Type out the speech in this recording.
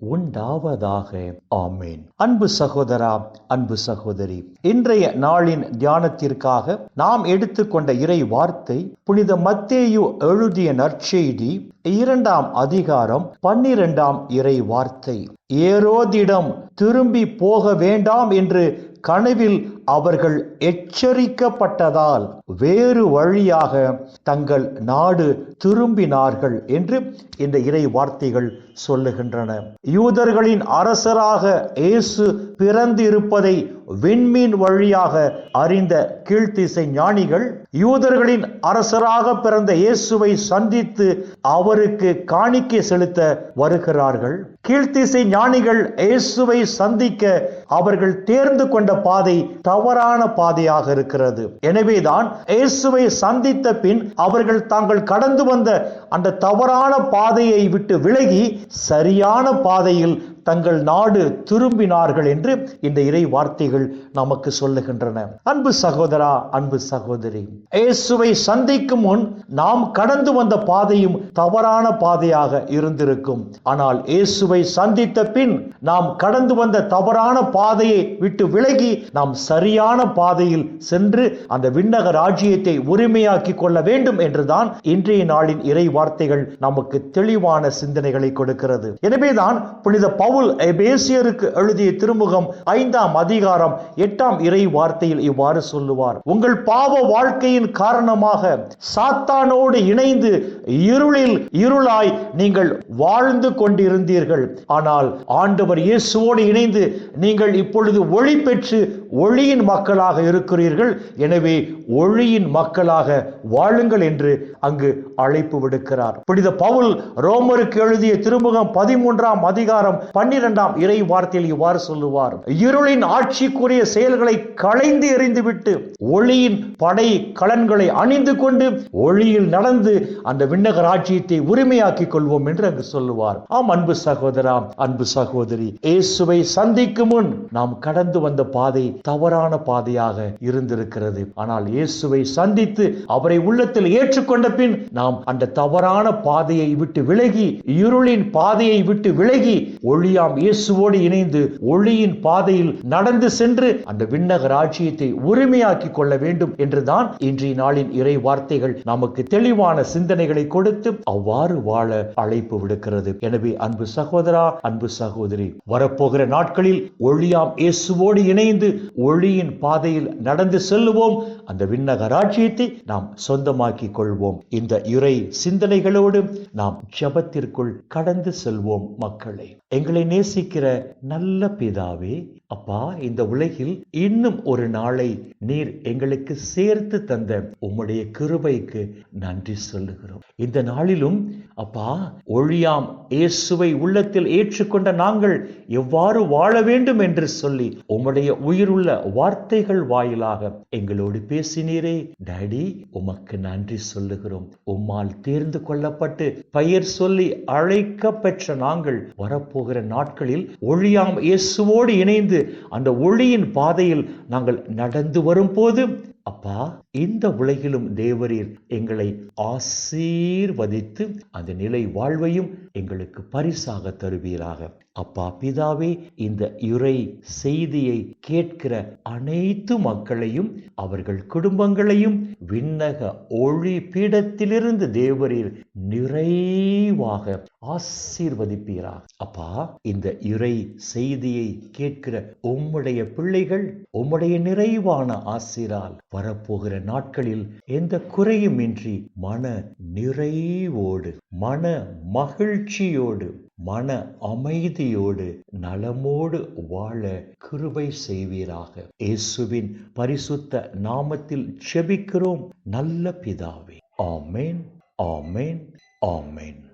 உண்டாவதாக. ஆமேன். அன்பு சகோதரா அன்பு சகோதரி இன்றைய நாளின் தியானத்திற்காக நாம் எடுத்துக்கொண்ட இறை வார்த்தை புனித மத்தேயு எழுதிய நற்செய்தி இரண்டாம் அதிகாரம் பன்னிரெண்டாம் இறை வார்த்தை ஏரோதிடம் திரும்பி போக வேண்டாம் என்று கனவில் அவர்கள் எச்சரிக்கப்பட்டதால் வேறு வழியாக தங்கள் நாடு திரும்பினார்கள் என்று இந்த இறை வார்த்தைகள் சொல்லுகின்றன. யூதர்களின் அரசராக இயேசு பிறந்திருப்பதை விண்மீன் வழியாக அறிந்த கீழ்த்திசை ஞானிகள் யூதர்களின் அரசராக பிறந்த இயேசுவை சந்தித்து அவருக்கு காணிக்கை செலுத்த வருகிறார்கள். கீழ்த்திசை ஞானிகள் இயேசுவை சந்திக்க அவர்கள் தேர்ந்து கொண்ட பாதை தவறான பாதையாக இருக்கிறது. எனவேதான் இயேசுவை சந்தித்த பின் அவர்கள் தாங்கள் கடந்து வந்த அந்த தவறான பாதையை விட்டு விலகி சரியான பாதையில் தங்கள் நாடு திரும்பினார்கள் என்று இந்த இறை வார்த்தைகள் நமக்கு சொல்லுகின்றன. அன்பு சகோதரா அன்பு சகோதரி இயேசுவை சந்திக்கும் முன் நாம் கடந்து வந்த பாதையும் தவறான பாதையாக இருந்திருக்கும். ஆனால் இயேசுவை சந்தித்த பின் நாம் கடந்து வந்த தவறான பாதையை விட்டு விலகி நாம் சரியான பாதையில் சென்று அந்த விண்ணக ராஜ்யத்தை உரிமையாக்கி கொள்ள வேண்டும் என்றுதான் இன்றைய நாளின் இறை வார்த்தைகள் நமக்கு தெளிவான சிந்தனைகளை கொடுக்கிறது. எனவேதான் புனித பவுல் பவுல் எபேசியருக்கு எழுதிய திருமுகம் ஐந்தாம் அதிகாரம் எட்டாம் இறை வார்த்தையில் இவ்வாறு சொல்லுவார். உங்கள் பாவ வாழ்க்கையின் காரணமாக சாத்தானோடு இணைந்து இருளில் இருளாய் நீங்கள் வாழ்ந்து கொண்டிருந்தீர்கள். ஆனால் ஆண்டவர் இயேசுவோடு இணைந்து நீங்கள் இப்பொழுது ஒளி பெற்று ஒளியின் மக்களாக இருக்கிறீர்கள். எனவே ஒளியின் மக்களாக வாழுங்கள் என்று அங்கு அழைப்பு விடுக்கிறார். புனித பவுல் ரோமருக்கு எழுதிய திருமுகம் பதிமூன்றாம் அதிகாரம் பன்னிரெண்டாம் இறை வார்த்தையில் இவ்வாறு சொல்லுவார். இருளின் ஆட்சிக்குரிய செயல்களை களைந்து எறிந்துவிட்டு ஒளியின் படை கலன்களை அணிந்து கொண்டு ஒளியில் நடந்து அந்த விண்ணக ராஜ்யத்தை உரிமையாக்கிக் கொள்வோம் என்று அங்கு சொல்லுவார். ஆம் அன்பு சகோதரா அன்பு சகோதரி இயேசுவை சந்திக்கும் முன் நாம் கடந்து வந்த பாதை தவறான பாதையாக இருந்திருக்கிறது. ஆனால் இயேசுவை சந்தித்து அவரை உள்ளத்தில் ஏற்றுக்கொண்ட பின் நாம் அந்த தவறான பாதையை விட்டு விலகி இருளின் பாதையை விட்டு விலகி ஒளி ஒளியாம் இயேசுவோடு இணைந்து ஒளியின் பாதையில் நடந்து சென்று அந்த விண்ணக ராஜ்யத்தை உரிமையாக்கி கொள்ள வேண்டும் என்றுதான் இன்றைய நாளின் இறை வார்த்தைகள் நமக்கு தெளிவான சிந்தனைகளை கொடுத்து அவ்வாறு வாழ அழைப்பு விடுக்கிறது. எனவே அன்பு சகோதரா அன்பு சகோதரி வரப்போகிற நாட்களில் ஒளியாம் இயேசுவோடு இணைந்து ஒளியின் பாதையில் நடந்து செல்லுவோம். அந்த விண்ணக ராஜ்யத்தை நாம் சொந்தமாக்கி கொள்வோம். இந்த இறை சிந்தனைகளோடு நாம் ஜபத்திற்குள் கடந்து செல்வோம் மக்களை. எங்களை எங்களை நேசிக்கிற நல்ல பிதாவே அப்பா இந்த உலகில் இன்னும் ஒரு நாளை நீர் எங்களுக்கு சேர்த்து தந்த உம்முடைய கிருபைக்கு நன்றி சொல்லுகிறோம். இந்த நாளிலும் அப்பா ஒழியாம் இயேசுவை உள்ளத்தில் ஏற்றுக்கொண்ட நாங்கள் எவ்வாறு வாழ வேண்டும் என்று சொல்லி உம்முடைய உயிருள்ள வார்த்தைகள் வாயிலாக எங்களோடு பேசினீரே. டாடி உமக்கு நன்றி சொல்லுகிறோம். உம்மால் தேர்ந்து கொள்ளப்பட்டு பெயர் சொல்லி அழைக்க பெற்ற நாங்கள் வரப்போகிற நாட்களில் ஒழியாம் இயேசுவோடு இணைந்து அந்த ஒளியின் பாதையில் நாங்கள் நடந்து வரும்போது அப்பா இந்த உலகிலும் தேவரீர் எங்களை ஆசீர்வதித்து அந்த நிலை வாழ்வையும் எங்களுக்கு பரிசாக தருவீராக. அப்பா பிதாவே இந்த இறை செய்தியை கேட்கிற அனைத்து மக்களையும் அவர்கள் குடும்பங்களையும் விண்ணக ஒளி பீடத்திலிருந்து தேவரீர் நிறைவாக ஆசீர்வதிப்பீராக. அப்பா இந்த இறை செய்தியை கேட்கிற உம்முடைய பிள்ளைகள் உம்முடைய நிறைவான ஆசிரால் வரப்போகிற நாட்களில் எந்த குறையும் இன்றி மன நிறைவோடு மன மகிழ்ச்சியோடு மன அமைதியோடு நலமோடு வாழ கிருபை செய்வீராக. இயேசுவின் பரிசுத்த நாமத்தில் செபிக்கிறோம் நல்ல பிதாவே. ஆமேன் ஆமேன் ஆமேன்.